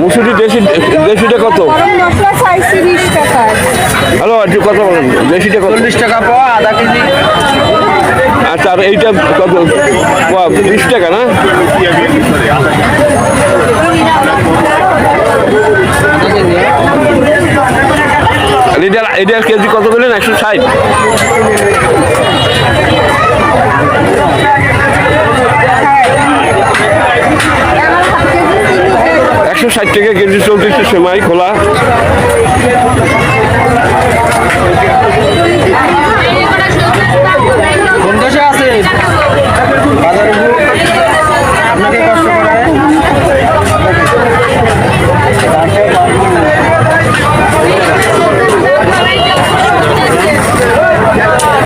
মুসুরি দেশি দেশিটা কত? হ্যালো একটু কথা বলেন দেশিটা কত? চল্লিশ টাকা পাওয়া আধা কেজি। আচ্ছা আর এইটা কত? বিশ টাকা না? আর এটা এটার কেজি কত বললেন একশো ষাট? একশো ষাট টাকা কেজি চলতেছে সেমাই খোলা।